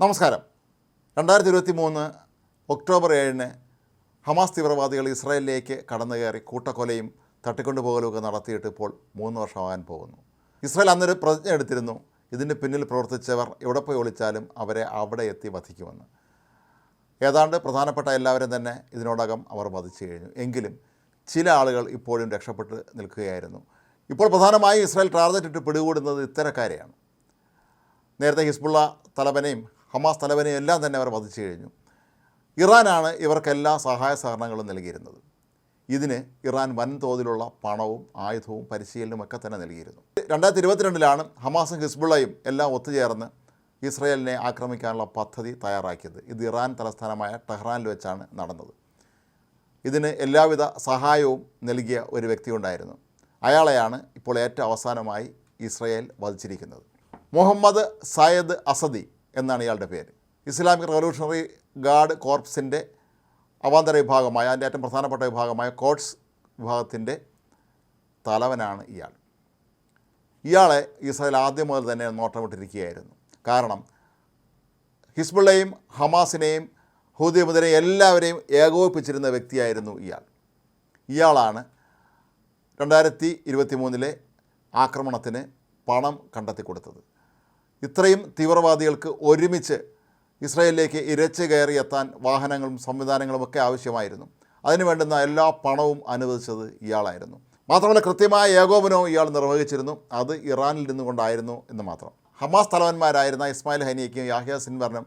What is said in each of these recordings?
നമസ്കാരം. രണ്ടായിരത്തി ഇരുപത്തി മൂന്ന് ഒക്ടോബർ ഏഴിന് ഹമാസ് തീവ്രവാദികൾ ഇസ്രായേലിലേക്ക് കടന്നു കയറി കൂട്ടക്കൊലയും തട്ടിക്കൊണ്ടുപോകലുമൊക്കെ നടത്തിയിട്ട് ഇപ്പോൾ മൂന്ന് വർഷമാകാൻ പോകുന്നു. ഇസ്രായേൽ അന്നൊരു പ്രതിജ്ഞ എടുത്തിരുന്നു. ഇതിന് പിന്നിൽ പ്രവർത്തിച്ചവർ എവിടെ പോയി ഒളിച്ചാലും അവരെ അവിടെ എത്തി വധിക്കുമെന്ന്. ഏതാണ്ട് പ്രധാനപ്പെട്ട എല്ലാവരും തന്നെ ഇതിനോടകം അവർ വധിച്ചു കഴിഞ്ഞു. എങ്കിലും ചില ആളുകൾ ഇപ്പോഴും രക്ഷപ്പെട്ട് നിൽക്കുകയായിരുന്നു. ഇപ്പോൾ പ്രധാനമായും ഇസ്രായേൽ ടാർഗറ്റ് പിടികൂടുന്നത് ഇത്തരക്കാരെയാണ്. നേരത്തെ ഹിസ്ബുള്ള തലവനെയും ഹമാസ് തലവനെ എല്ലാം തന്നെ അവർ വധിച്ചു കഴിഞ്ഞു. ഇറാനാണ് ഇവർക്കെല്ലാ സഹായ സഹകരണങ്ങളും നൽകിയിരുന്നത്. ഇതിന് ഇറാൻ വൻതോതിലുള്ള പണവും ആയുധവും പരിശീലനവും ഒക്കെ തന്നെ നൽകിയിരുന്നു. രണ്ടായിരത്തി ഇരുപത്തിരണ്ടിലാണ് ഹമാസും ഹിസ്ബുള്ളയും എല്ലാം ഒത്തുചേർന്ന് ഇസ്രയേലിനെ ആക്രമിക്കാനുള്ള പദ്ധതി തയ്യാറാക്കിയത്. ഇത് ഇറാൻ തലസ്ഥാനമായ ടെഹ്റാനിൽ വെച്ചാണ് നടന്നത്. ഇതിന് എല്ലാവിധ സഹായവും നൽകിയ ഒരു വ്യക്തി ഉണ്ടായിരുന്നു. അയാളെയാണ് ഇപ്പോൾ ഏറ്റവും അവസാനമായി ഇസ്രയേൽ വധിച്ചിരിക്കുന്നത്. മുഹമ്മദ് സയദ് അസദി എന്നാണ് ഇയാളുടെ പേര്. ഇസ്ലാമിക് റവല്യൂഷണറി ഗാർഡ് കോർപ്സിന്റെ അവാന്തര വിഭാഗമായ അതിന്റെ ഏറ്റവും പ്രധാനപ്പെട്ട വിഭാഗമായ കോട്സ് വിഭാഗത്തിന്റെ തലവനാണ് ഇയാൾ. ഇയാളെ ഇസ്രായേൽ ആദ്യം മുതൽ തന്നെ നോട്ടമിട്ടിരിക്കുകയായിരുന്നു. കാരണം ഹിസ്ബുള്ളയും ഹമാസിനെയും ഹൂദിയമുദരെയും എല്ലാവരെയും ഏകോപിപ്പിച്ചിരുന്ന വ്യക്തിയായിരുന്നു ഇയാൾ. ഇയാളാണ് രണ്ടായിരത്തി ഇരുപത്തി മൂന്നിലെ ആക്രമണത്തിന് പണം കണ്ടെത്തി കൊടുത്തത് ഇത്രയും തീവ്രവാദികൾക്ക് ഒരുമിച്ച് ഇസ്രയേലിലേക്ക് ഇരച്ച് കയറി എത്താൻ വാഹനങ്ങളും സംവിധാനങ്ങളും ഒക്കെ ആവശ്യമായിരുന്നു. അതിനു വേണ്ടുന്ന എല്ലാ പണവും അനുവദിച്ചത് ഇയാളായിരുന്നു. മാത്രമല്ല കൃത്യമായ ഏകോപനവും ഇയാൾ നിർവഹിച്ചിരുന്നു. അത് ഇറാനിൽ നിന്നുകൊണ്ടായിരുന്നു എന്ന് മാത്രം. ഹമാസ് തലവന്മാരായിരുന്ന ഇസ്മായിൽ ഹനിയയ്ക്കും യാഹിയ സിൻവറിനും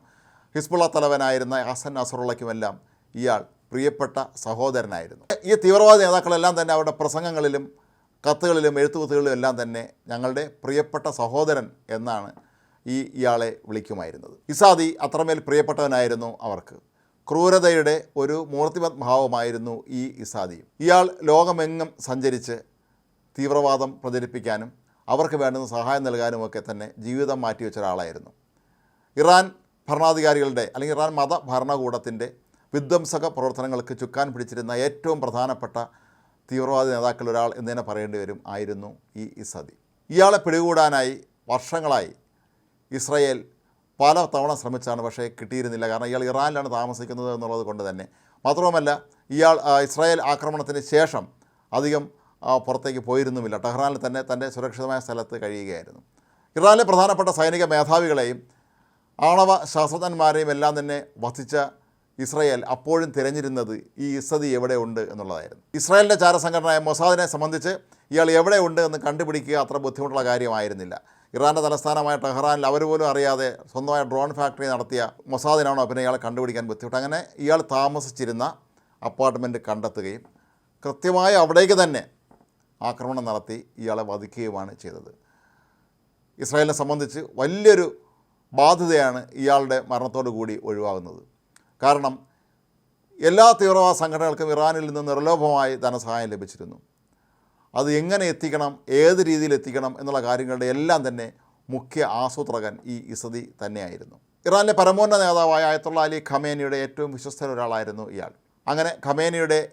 ഹിസ്ബുള്ള തലവനായിരുന്ന ഹസൻ നസറുള്ളയ്ക്കുമെല്ലാം ഇയാൾ പ്രിയപ്പെട്ട സഹോദരനായിരുന്നു. ഈ തീവ്രവാദ നേതാക്കളെല്ലാം തന്നെ അവരുടെ പ്രസംഗങ്ങളിലും കത്തുകളിലും എഴുത്തുകുത്തുകളിലും എല്ലാം തന്നെ ഞങ്ങളുടെ പ്രിയപ്പെട്ട സഹോദരൻ എന്നാണ് ഈ ഇയാളെ വിളിക്കുമായിരുന്നത്. ഇസാദി അത്രമേൽ പ്രിയപ്പെട്ടവനായിരുന്നു അവർക്ക്. ക്രൂരതയുടെ ഒരു മൂർത്തിമത് ഭാവമായിരുന്നു ഈ ഇസാദി. ഇയാൾ ലോകമെങ്ങും സഞ്ചരിച്ച് തീവ്രവാദം പ്രചരിപ്പിക്കാനും അവർക്ക് വേണ്ടുന്ന സഹായം നൽകാനുമൊക്കെ തന്നെ ജീവിതം മാറ്റിവെച്ച ഒരാളായിരുന്നു. ഇറാൻ ഭരണാധികാരികളുടെ അല്ലെങ്കിൽ ഇറാൻ മത ഭരണകൂടത്തിന്റെ വിധ്വംസക പ്രവർത്തനങ്ങൾക്ക് ചുക്കാൻ പിടിച്ചിരുന്ന ഏറ്റവും പ്രധാനപ്പെട്ട തീവ്രവാദി നേതാക്കളിൽ ഒരാൾ തന്നെ പറയേണ്ടി വരും ആയിരുന്നു ഈ ഇസദി. ഇയാളെ പിടികൂടാനായി വർഷങ്ങളായി ഇസ്രയേൽ പല തവണ ശ്രമിച്ചാണ് പക്ഷേ കിട്ടിയിരുന്നില്ല. കാരണം ഇയാൾ ഇറാനിലാണ് താമസിക്കുന്നത് എന്നുള്ളത് കൊണ്ട് തന്നെ. മാത്രവുമല്ല ഇയാൾ ഇസ്രായേൽ ആക്രമണത്തിന് ശേഷം അധികം പുറത്തേക്ക് പോയിരുന്നുമില്ല. ടെഹ്റാനിൽ തന്നെ തന്റെ സുരക്ഷിതമായ സ്ഥലത്ത് കഴിയുകയായിരുന്നു. ഇറാനിലെ പ്രധാനപ്പെട്ട സൈനിക മേധാവികളെയും ആണവ ശാസ്ത്രജ്ഞന്മാരെയും എല്ലാം തന്നെ വധിച്ച ഇസ്രായേൽ അപ്പോഴും തിരഞ്ഞിരുന്നത് ഈ ഇസദി എവിടെ ഉണ്ട് എന്നുള്ളതായിരുന്നു. ഇസ്രായേലിന്റെ ചാരസംഘടനയായ മൊസാദിനെ സംബന്ധിച്ച് ഇയാൾ എവിടെ ഉണ്ട് എന്ന് കണ്ടുപിടിക്കുക അത്ര ബുദ്ധിമുട്ടുള്ള കാര്യമായിരുന്നില്ല. ഇറാന്റെ തലസ്ഥാനമായ ടെഹ്റാനിൽ അവർ പോലും അറിയാതെ സ്വന്തമായ ഡ്രോൺ ഫാക്ടറി നടത്തിയ മൊസാദിനാണോ പിന്നെ ഇയാളെ കണ്ടുപിടിക്കാൻ ബുദ്ധിമുട്ട്. അങ്ങനെ ഇയാൾ താമസിച്ചിരുന്ന അപ്പാർട്ട്മെന്റ് കണ്ടെത്തുകയും കൃത്യമായി അവിടേക്ക് തന്നെ ആക്രമണം നടത്തി ഇയാളെ വധിക്കുകയുമാണ് ചെയ്തത്. ഇസ്രായേലിനെ സംബന്ധിച്ച് വലിയൊരു ബാധ്യതയാണ് ഇയാളുടെ മരണത്തോടു കൂടി ഒഴിവാകുന്നത്. കാരണം എല്ലാ തീവ്രവാദ സംഘടനകൾക്കും ഇറാനിൽ നിന്ന് നിർലോഭമായി ധനസഹായം ലഭിച്ചിരുന്നു. അത് എങ്ങനെ എത്തിക്കണം ഏത് രീതിയിൽ എത്തിക്കണം എന്നുള്ള കാര്യങ്ങളുടെ എല്ലാം തന്നെ മുഖ്യ ആസൂത്രകൻ ഈ ഇസദി തന്നെയായിരുന്നു. ഇറാനിലെ പരമോന്നത നേതാവായ ആയത്തുള്ള അലി ഖമേനിയുടെ ഏറ്റവും വിശ്വസ്തൻ ഒരാളായിരുന്നു ഇയാൾ. അങ്ങനെ ഖമേനിയുടെ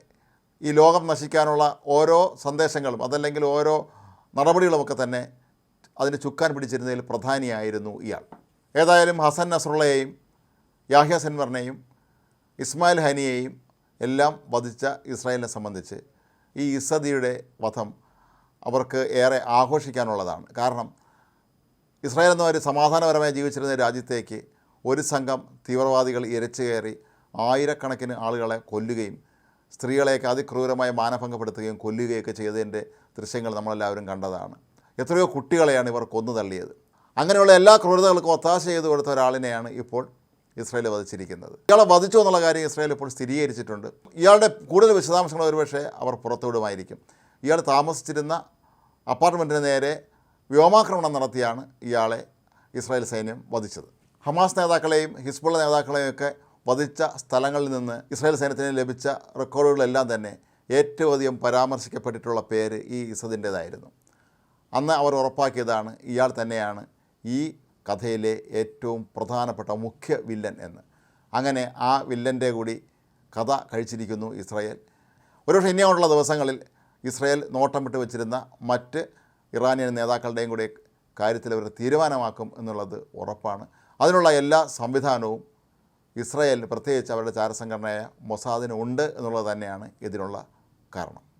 ഈ ലോകം നശിക്കാനുള്ള ഓരോ സന്ദേശങ്ങളും അതല്ലെങ്കിൽ ഓരോ നടപടികളുമൊക്കെ തന്നെ അതിന് ചുക്കാൻ പിടിച്ചിരുന്നതിൽ പ്രധാനിയായിരുന്നു ഇയാൾ. ഏതായാലും ഹസൻ നസറുള്ളയെയും യാഹ്യ സെൻവറിനെയും ഇസ്മായിൽ ഹനിയെയും എല്ലാം വധിച്ച ഇസ്രായേലിനെ സംബന്ധിച്ച് ഈ ഇസദിയുടെ വധം അവർക്ക് ഏറെ ആഘോഷിക്കാനുള്ളതാണ്. കാരണം ഇസ്രായേൽ എന്ന ഒരു സമാധാനപരമായി ജീവിച്ചിരുന്ന രാജ്യത്തേക്ക് ഒരു സംഘം തീവ്രവാദികൾ ഇരച്ചു കയറി ആയിരക്കണക്കിന് ആളുകളെ കൊല്ലുകയും സ്ത്രീകളെയൊക്കെ അതിക്രൂരമായി മാനഭംഗപ്പെടുത്തുകയും കൊല്ലുകയൊക്കെ ചെയ്തതിന്റെ ദൃശ്യങ്ങൾ നമ്മളെല്ലാവരും കണ്ടതാണ്. എത്രയോ കുട്ടികളെയാണ് ഇവർ കൊന്നു തള്ളിയത്. അങ്ങനെയുള്ള എല്ലാ ക്രൂരതകൾക്കും ഒത്താശ ചെയ്ത് കൊടുത്ത ഒരാളിനെയാണ് ഇപ്പോൾ ഇസ്രായേൽ വധിച്ചിരിക്കുന്നത്. ഇയാളെ വധിച്ചു എന്നുള്ള കാര്യം ഇസ്രായേൽ ഇപ്പോൾ സ്ഥിരീകരിച്ചിട്ടുണ്ട്. ഇയാളുടെ കൂടുതൽ വിശദാംശങ്ങൾ ഒരുപക്ഷെ അവർ പുറത്തുവിടുമായിരിക്കും ഇയാൾ താമസിച്ചിരുന്ന അപ്പാർട്ട്മെന്റിന് നേരെ വ്യോമാക്രമണം നടത്തിയാണ് ഇയാളെ ഇസ്രായേൽ സൈന്യം വധിച്ചത്. ഹമാസ് നേതാക്കളെയും ഹിസ്ബുള്ള നേതാക്കളെയും ഒക്കെ വധിച്ച സ്ഥലങ്ങളിൽ നിന്ന് ഇസ്രായേൽ സൈന്യത്തിന് ലഭിച്ച റെക്കോർഡുകളെല്ലാം തന്നെ ഏറ്റവും അധികം പരാമർശിക്കപ്പെട്ടിട്ടുള്ള പേര് ഈ ഇസദിന്റേതായിരുന്നു. അന്ന് അവർ ഉറപ്പാക്കിയതാണ് ഇയാൾ തന്നെയാണ് ഈ കഥയിലെ ഏറ്റവും പ്രധാനപ്പെട്ട മുഖ്യ വില്ലൻ എന്ന്. അങ്ങനെ ആ വില്ലന്റെ കൂടി കഥ കഴിച്ചിരിക്കുന്നു ഇസ്രായേൽ. ഒരുപക്ഷെ ഇനിയുള്ള ദിവസങ്ങളിൽ ഇസ്രായേൽ നോട്ടം വിട്ട് വെച്ചിരുന്ന മറ്റ് ഇറാനിയൻ നേതാക്കളുടെയും കൂടി കാര്യത്തിൽ അവർ തീരുമാനമാക്കും എന്നുള്ളത് ഉറപ്പാണ്. അതിനുള്ള എല്ലാ സംവിധാനവും ഇസ്രായേലിന് പ്രത്യേകിച്ച് അവരുടെ ചാരസംഘടനയായ മൊസാദിന് ഉണ്ട് എന്നുള്ളത് തന്നെയാണ് ഇതിനുള്ള കാരണം.